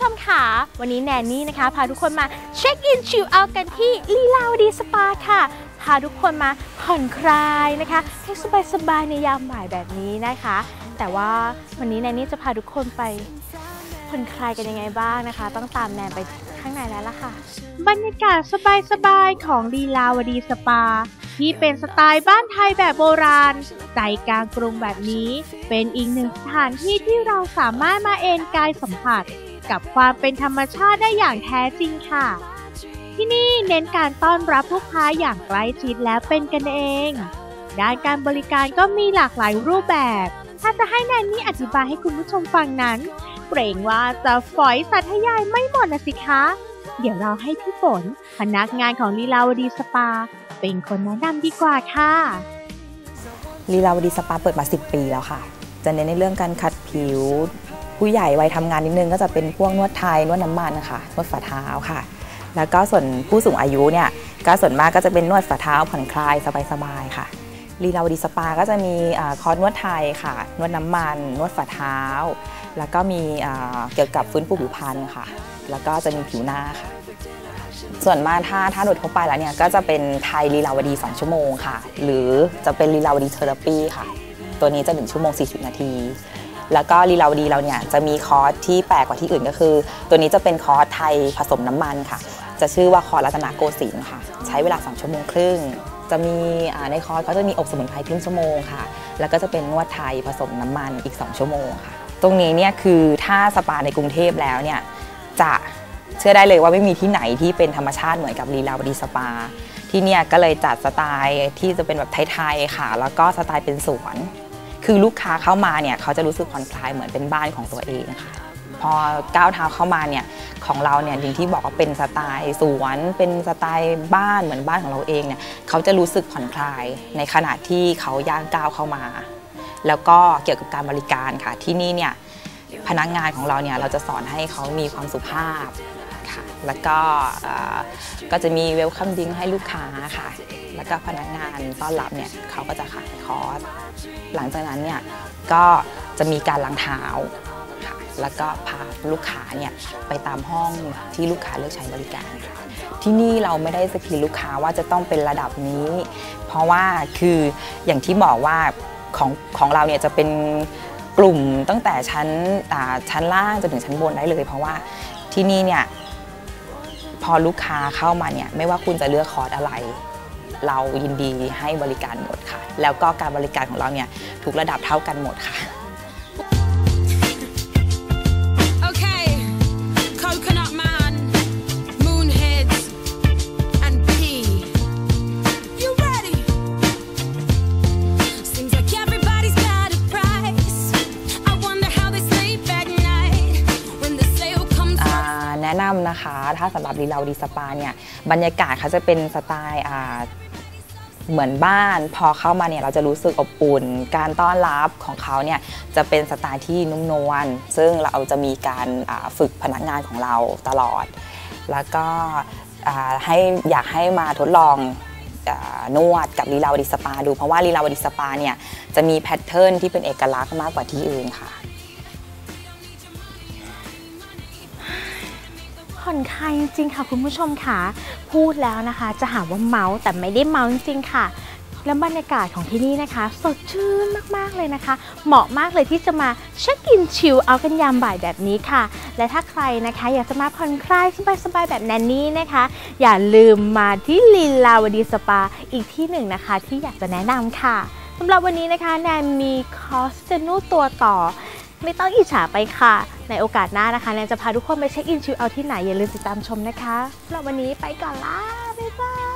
ชมค่ะ วันนี้แนนนี่นะคะ พาทุกคนมาเช็คอินชิลเอากันที่ลีลาวดีสปาค่ะ พาทุกคนมาผ่อนคลายนะคะให้สบายๆในยามบ่ายแบบนี้นะคะ แต่ว่าวันนี้แนนนี่จะพาทุกคนไปผ่อนคลายกันยังไงบ้างนะคะ ต้องตามแนนไปข้างในแล้วล่ะค่ะ บรรยากาศสบายๆของลีลาวดีสปา ที่เป็นสไตล์บ้านไทยแบบโบราณ ใจกลางกรุงแบบนี้ เป็นอีกหนึ่งสถานที่ที่เราสามารถมาเอนกายสัมผัส กับความเป็นธรรมชาติได้อย่างแท้จริงค่ะ ที่นี่เน้นการต้อนรับลูกค้าอย่างใกล้ชิดและเป็นกันเอง ด้านการบริการก็มีหลากหลายรูปแบบ ถ้าจะให้แนนนี่อธิบายให้คุณผู้ชมฟังนั้น เกรงว่าจะฝอยสัตยายไม่หมดนะสิคะ เดี๋ยวเราให้พี่ฝนพนักงานของลีลาวดีสปา เป็นคนแนะนำดีกว่าค่ะลีลาวดีสปาเปิดมา 10 ปีแล้วค่ะ จะเน้นในเรื่องการขัดผิว ผู้ใหญ่วัยทำงานนิดนึงก็จะเป็นพวกนวดไทยนวดน้ำมันนะคะนวดฝ่าเท้าค่ะ แล้วก็ส่วนผู้สูงอายุเนี่ยก็ส่วนมากก็จะเป็นนวดฝ่าเท้าผ่อนคลายสบายๆค่ะลีลาวดีสปาก็จะมีคอร์สนวดไทยค่ะ นวดน้ำมัน นวดฝ่าเท้า แล้วก็มีเกี่ยวกับฟื้นฟูผิวพรรณค่ะ แล้วก็จะมีผิวหน้าค่ะ ส่วนมากถ้าถ้าโดยทั่วไปแล้วเนี่ยก็จะเป็นไทยลีลาวดี 2 ชั่วโมงค่ะ หรือจะเป็นลีลาวดีเทอราปีค่ะ ตัวนี้จะ 1 ชั่วโมง 40 นาที แล้วก็ลีลาวดีเราเนี่ยจะมีคอร์สที่แปลกกว่าที่อื่นก็คือ ตัวนี้จะเป็นคอร์สไทยผสมน้ำมันค่ะ จะชื่อว่าคอร์สรัตนโกสินทร์ค่ะ ใช้เวลา 2 ชั่วโมงครึ่ง จะมีในคอร์สเขาจะมีอบสมุนไพรครึ่งชั่วโมงค่ะ แล้วก็จะเป็นนวดไทยผสมน้ำมันอีก 2 ชั่วโมงค่ะ ตรงนี้เนี่ยคือถ้าสปาในกรุงเทพแล้วเนี่ยจะเชื่อได้เลยว่าไม่มีที่ไหนที่เป็นธรรมชาติเหมือนกับลีลาวดีสปา ที่เนี่ยก็เลยจัดสไตล์ที่จะเป็นแบบไทยๆค่ะ แล้วก็สไตล์เป็นสวน คือลูกค้าเข้ามาเนี่ยเขาจะรู้สึกผ่อนคลายเหมือนเป็นบ้านของตัวเองค่ะพอก้าวเท้าเข้ามาเนี่ยของเราเนี่ยอย่างที่บอกว่าเป็นสไตล์สวน เป็นสไตล์บ้านเหมือนบ้านของเราเองเนี่ยเขาจะรู้สึกผ่อนคลายในขณะที่เขาย่างก้าวเข้ามา แล้วก็เกี่ยวกับการบริการค่ะที่นี่เนี่ยพนักงานของเราเนี่ยเราจะสอนให้เขามีความสุภาพค่ะแล้วก็ก็จะมีเวลคัมดิ้งให้ลูกค้าค่ะ แล้วก็พนักงานต้อนรับเนี่ยเขาก็จะขายคอร์ส หลังจากนั้นเนี่ยก็จะมีการล้างเท้าค่ะแล้วก็พาลูกค้าเนี่ยไปตามห้องที่ลูกค้าเลือกใช้บริการค่ะที่นี่เราไม่ได้สกรีนลูกค้าว่าจะต้องเป็นระดับนี้ เพราะว่าคืออย่างที่บอกว่าของของเราเนี่ยจะเป็นกลุ่มตั้งแต่ชั้นชั้นล่างจนถึงชั้นบนได้เลย เพราะว่าที่นี่เนี่ยพอลูกค้าเข้ามาเนี่ยไม่ว่าคุณจะเลือกคอร์สอะไร เรายินดีให้บริการหมดค่ะ แล้วก็การบริการของเราเนี่ยทุกระดับเท่ากันหมดค่ะ นะคะ ถ้าสำหรับรีลาวดีสปาเนี่ยบรรยากาศเขาจะเป็นสไตล์เหมือนบ้านพอเข้ามาเนี่ยเราจะรู้สึกอบอุ่น การต้อนรับของเขาเนี่ยจะเป็นสไตล์ที่นุ่มนวลซึ่งเราจะมีการฝึกพนักงานของเราตลอด แล้วก็อ่าให้อยากให้มาทดลองอนวดกับลีลาวดีสปาดู เพราะว่าลีลาวดีสปาเนี่ยจะมีแพทเทิร์นที่เป็นเอกลักษณ์มากกว่าที่อื่นค่ะ อนคลายจริงค่ะ คุณผู้ชมค่ะ พูดแล้วนะคะ จะหาว่าเมาส์แต่ไม่ได้เมาส์จริงๆค่ะแล้วบรรยากาศของที่นี่นะคะ สดชื่นมากๆเลยนะคะ เหมาะมากเลยที่จะมาเช็คอินชิลเอากันยามบ่ายแบบนี้ค่ะ และถ้าใครนะคะ อยากจะมาผ่อนคลายสบายๆแบบแนนนี่นะคะ อย่าลืมมาที่ลีลาวดีสปาอีกที่หนึ่งนะคะ ที่อยากจะแนะนำค่ะสำหรับวันนี้นะคะแนนมีคอสเจนูตัวต่อ ไม่ต้องอิจฉาไปค่ะ ในโอกาสหน้านะคะแนนจะพาทุกคนไปเช็คอินชิลเอาที่ไหนอย่าลืมติดตามชมนะคะสำหรับวันนี้ไปก่อนละบ๊ายบาย